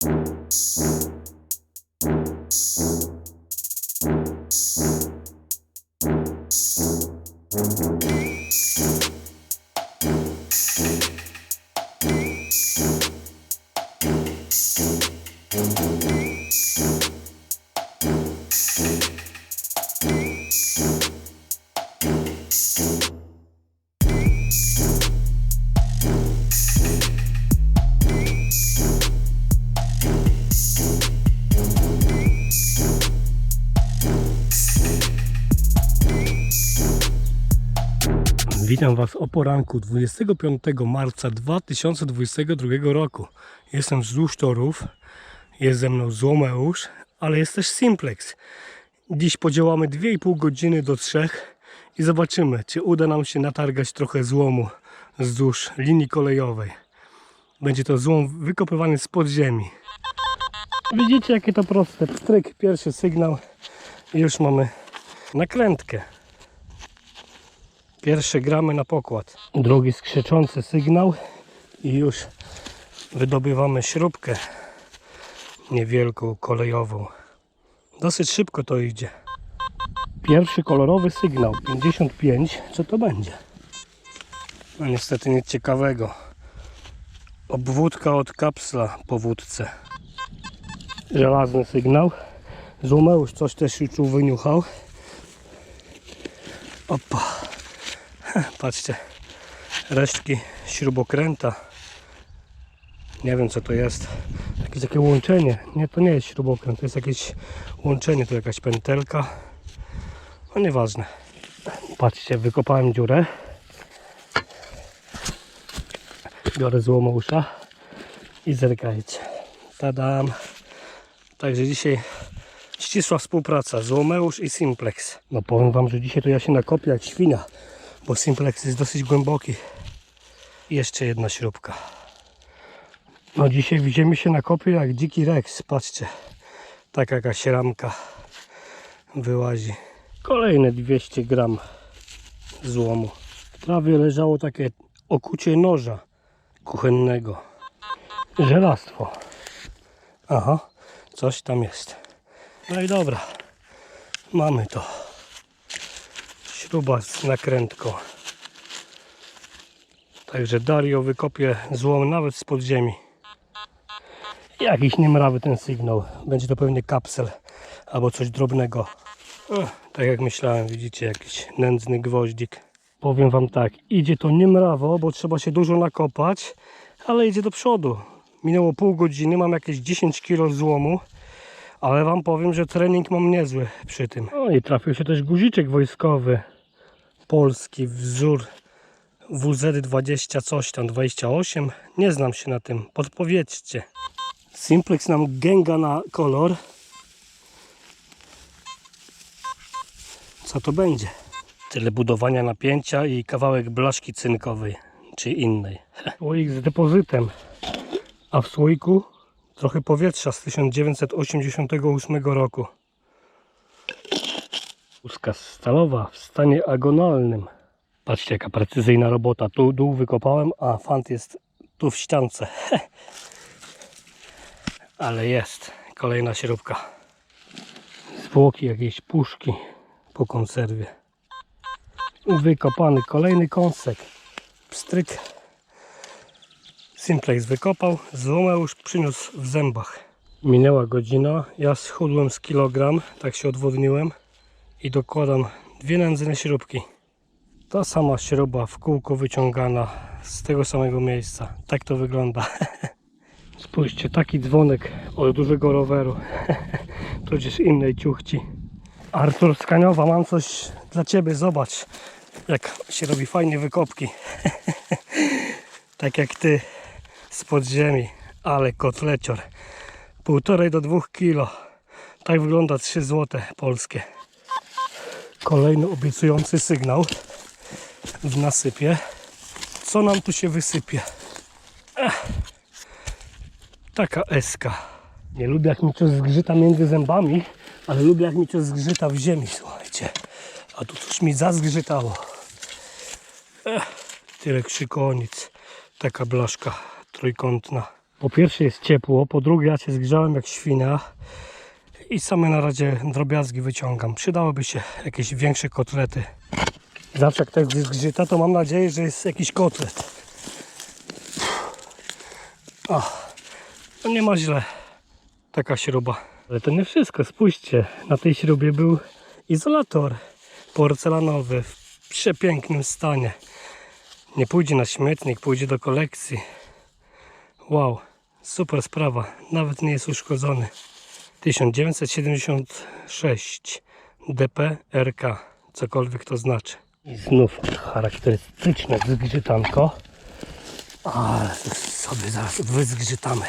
you Witam Was o poranku 25 marca 2022 roku. Jestem wzdłuż torów, jest ze mną Złomeusz, ale jest też Simplex. Dziś podziałamy 2,5 godziny do 3 i zobaczymy, czy uda nam się natargać trochę złomu wzdłuż linii kolejowej. Będzie to złom wykopywany z podziemi. Widzicie jakie to proste. Pstryk, pierwszy sygnał i już mamy nakrętkę. Pierwsze gramy na pokład. Drugi skrzyczący sygnał i już wydobywamy śrubkę niewielką kolejową. Dosyć szybko to idzie. Pierwszy kolorowy sygnał 55. Co to będzie? No niestety nic ciekawego. Obwódka od kapsla po wódce. Żelazny sygnał. Złomeusz coś też już wyniuchał. Opa. Patrzcie, resztki śrubokręta. Nie wiem co to jest. Jakieś takie łączenie. Nie, to nie jest śrubokręt, to jest jakieś łączenie, tu jakaś pętelka. No nieważne. Patrzcie, wykopałem dziurę. Biorę złomousza i zerkajcie. Tadam. Także dzisiaj ścisła współpraca. Złomeusz i Simplex. No powiem wam, że dzisiaj to ja się nakopię jak świnia bo Simplex jest dosyć głęboki. Jeszcze jedna śrubka. No dzisiaj widzimy się na kopie jak dziki Rex. Patrzcie, taka jakaś ramka wyłazi. Kolejne 200 gram złomu. W trawie leżało takie okucie noża kuchennego. Żelastwo. Aha, coś tam jest. No i dobra, mamy to śruba z nakrętką. Także Dario wykopie złom nawet z podziemi. Jakiś niemrawy ten sygnał. Będzie to pewnie kapsel albo coś drobnego. Ech, tak jak myślałem, widzicie, jakiś nędzny gwoździk. Powiem wam tak, idzie to niemrawo, bo trzeba się dużo nakopać, ale idzie do przodu. Minęło pół godziny, mam jakieś 10 kg złomu, ale wam powiem, że trening mam niezły przy tym. No i trafił się też guziczek wojskowy polski, wzór WZ20 coś tam, 28. Nie znam się na tym, podpowiedzcie. Simplex nam gęga na kolor. Co to będzie? Tyle budowania napięcia i kawałek blaszki cynkowej, czy innej. Słoik z depozytem, a w słoiku trochę powietrza z 1988 roku. Łuska stalowa w stanie agonalnym. Patrzcie jaka precyzyjna robota. Tu dół wykopałem, a fant jest tu w ściance. Ale jest. Kolejna śrubka. Zwłoki jakiejś puszki po konserwie. Wykopany kolejny kąsek. Pstryk. Simplex wykopał, złomeusz przyniósł w zębach. Minęła godzina, ja schudłem z kilogram, tak się odwodniłem i dokładam dwie nędzne śrubki. Ta sama śruba w kółko wyciągana z tego samego miejsca. Tak to wygląda. Spójrzcie, taki dzwonek od dużego roweru. Tudzież innej ciuchci. Artur Skaniowa, mam coś dla Ciebie. Zobacz, jak się robi fajnie wykopki. tak jak Ty z podziemi. Ale kotlecior. Półtorej do dwóch kilo. Tak wygląda 3 złote polskie. Kolejny obiecujący sygnał w nasypie. Co nam tu się wysypie? Ech. Taka eska. Nie lubię jak mi coś zgrzyta między zębami, ale lubię jak mi coś zgrzyta w ziemi, słuchajcie. A tu coś mi zazgrzytało. Ech. Tyle krzykonic. Taka blaszka trójkątna. Po pierwsze jest ciepło, po drugie ja się zgrzałem jak świnia i same na razie drobiazgi wyciągam. Przydałyby się jakieś większe kotlety. Zawsze jak tak zgrzyta, to mam nadzieję, że jest jakiś kotlet. O, no nie ma źle. Taka śruba. Ale to nie wszystko, spójrzcie. Na tej śrubie był izolator porcelanowy w przepięknym stanie. Nie pójdzie na śmietnik, pójdzie do kolekcji. Wow, super sprawa. Nawet nie jest uszkodzony. 1976 DPRK, cokolwiek to znaczy. I znów charakterystyczne zgrzytanko. Ale sobie zaraz wyzgrzytamy.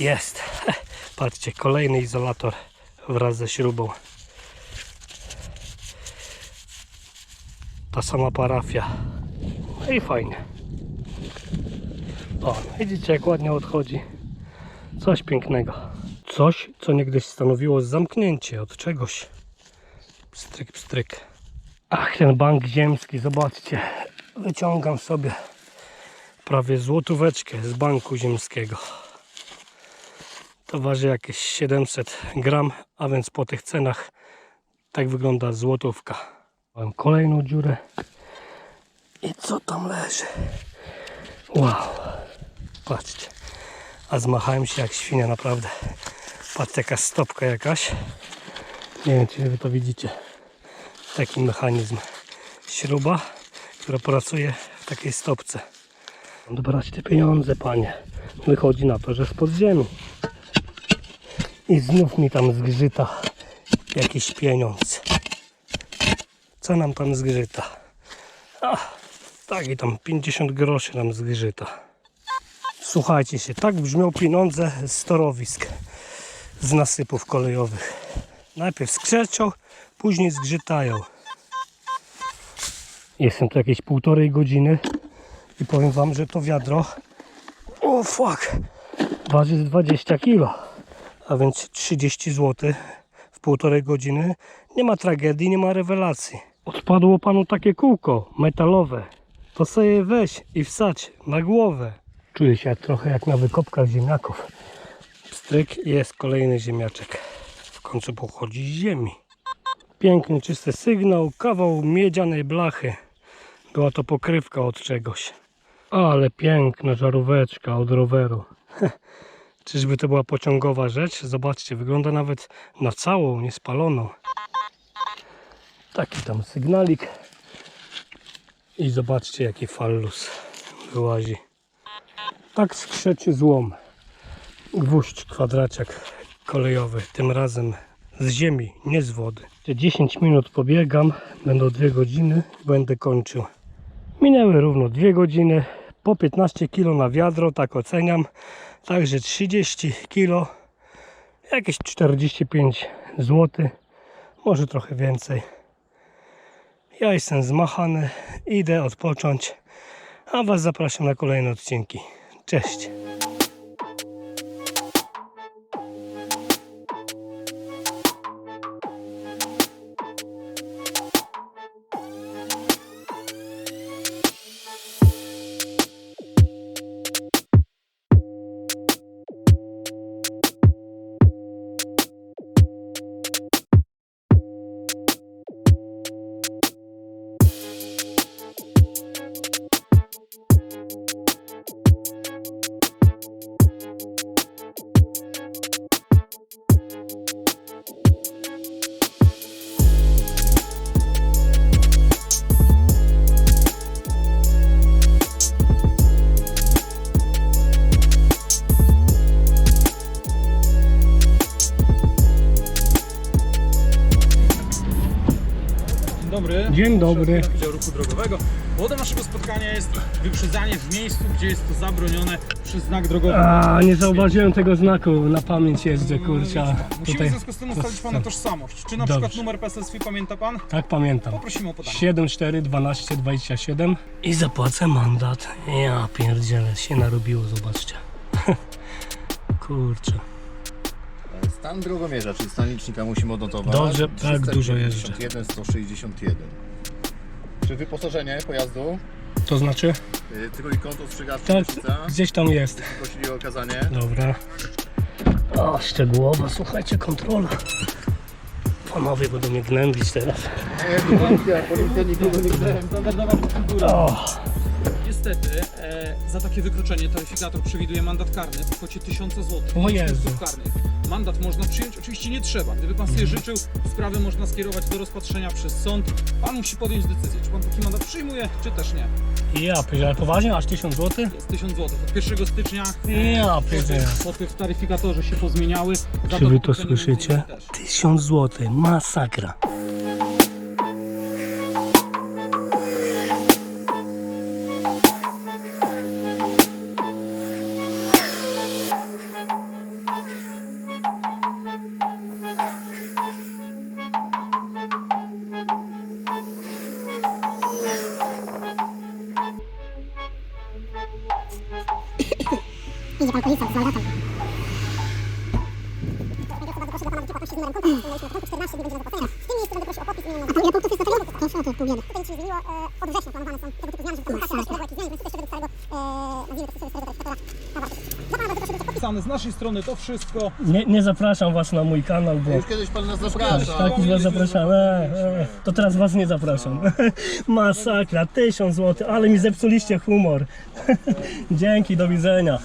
Jest. Patrzcie, kolejny izolator wraz ze śrubą. Ta sama parafia. No i fajnie. O, widzicie jak ładnie odchodzi. Coś pięknego. Coś, co niegdyś stanowiło zamknięcie od czegoś. Pstryk, pstryk. Ach, ten bank ziemski, zobaczcie. Wyciągam sobie prawie złotóweczkę z banku ziemskiego. To waży jakieś 700 gram, a więc po tych cenach tak wygląda złotówka. Mam kolejną dziurę. I co tam leży? Wow. Patrzcie. A zmachałem się jak świnia naprawdę. Patrzcie jaka stopka jakaś. Nie wiem czy wy to widzicie. Taki mechanizm. Śruba, która pracuje w takiej stopce. Brać te pieniądze, panie. Wychodzi na to, że z podziemi. I znów mi tam zgrzyta jakiś pieniądz. Co nam tam zgrzyta? A, tak i tam 50 groszy nam zgrzyta. Słuchajcie się, tak brzmią pieniądze z torowisk, z nasypów kolejowych. Najpierw skrzeczą, później zgrzytają. Jestem tu jakieś półtorej godziny i powiem wam, że to wiadro o fuck waży z 20 kg, a więc 30 zł w półtorej godziny. Nie ma tragedii, nie ma rewelacji. Odpadło panu takie kółko metalowe. To sobie weź i wsadź na głowę. Czuję się trochę jak na wykopkach ziemniaków. Pstryk i jest kolejny ziemniaczek. W końcu pochodzi z ziemi. Piękny, czysty sygnał, kawał miedzianej blachy. Była to pokrywka od czegoś. Ale piękna żaróweczka od roweru. Czyżby to była pociągowa rzecz? Zobaczcie, wygląda nawet na całą, niespaloną. Taki tam sygnalik. I zobaczcie jaki fallus wyłazi. Tak skrzeczy złom. Gwóźdź, kwadraciak kolejowy. Tym razem z ziemi, nie z wody. Te 10 minut pobiegam, będą 2 godziny, będę kończył. Minęły równo 2 godziny, po 15 kg na wiadro, tak oceniam. Także 30 kg, jakieś 45 zł, może trochę więcej. Ja jestem zmachany, idę odpocząć, a Was zapraszam na kolejne odcinki. Cześć! Dobry. Dzień dobry. Wydziału Ruchu Drogowego. Powodem naszego spotkania jest wyprzedzanie w miejscu, gdzie jest to zabronione przez znak drogowy. A, nie zauważyłem tego znaku, na pamięć jeżdżę, kurczę. Musimy w związku z tym ustalić Pana tożsamość. Czy na Dobrze. przykład numer PESEL swój pamięta Pan? Tak pamiętam. Poprosimy o podanie. 7, 4, 12, 27 i zapłacę mandat. Ja pierdzielę, się narobiło, zobaczcie. Kurczę. Stan drogomierza, czyli stan licznika musimy odnotować. Dobrze, tak dużo jeżdżę. 161. Czy wyposażenie pojazdu? To znaczy? Y, Trójkąt ostrzegawczy Tak, gdzieś tam jest. Prosili o okazanie. Dobra. O, szczegółowa, słuchajcie, kontrola. Panowie będą mnie gnębić teraz. Nie, policja, policja nikogo nie chce. Standardowa procedura. O, Niestety, e, za takie wykroczenie taryfikator przewiduje mandat karny w kwocie 1000 zł. O Jezu. karnych. Mandat można przyjąć, oczywiście nie trzeba. Gdyby pan sobie życzył, sprawę można skierować do rozpatrzenia przez sąd. Pan musi podjąć decyzję, czy pan taki mandat przyjmuje, czy też nie. ja pierdzielę, ale poważnie? Aż 1000 zł? Jest 1000 zł. Od 1 stycznia Ja pierdzielę. kwoty w taryfikatorze się pozmieniały. Za Czy wy to słyszycie? między innymi też. 1000 zł, masakra. Idzie pan policjant z mandatem. A pan ile punktów jest do tego? 5 zł, pół biedy. Tutaj nic się nie zmieniło. e, Od września planowane są tego typu zmiany, żeby pokazać, że jakieś zmiany, więc całego, e, nazwijmy to, proszę być Podpisane z naszej strony to wszystko. Nie, nie zapraszam was na mój kanał, bo Już kiedyś pan nas zapraszał. tak już was zapraszam. E, e, to teraz was nie zapraszam. Masakra, 1000 zł, ale mi zepsuliście humor. Dzięki, do widzenia.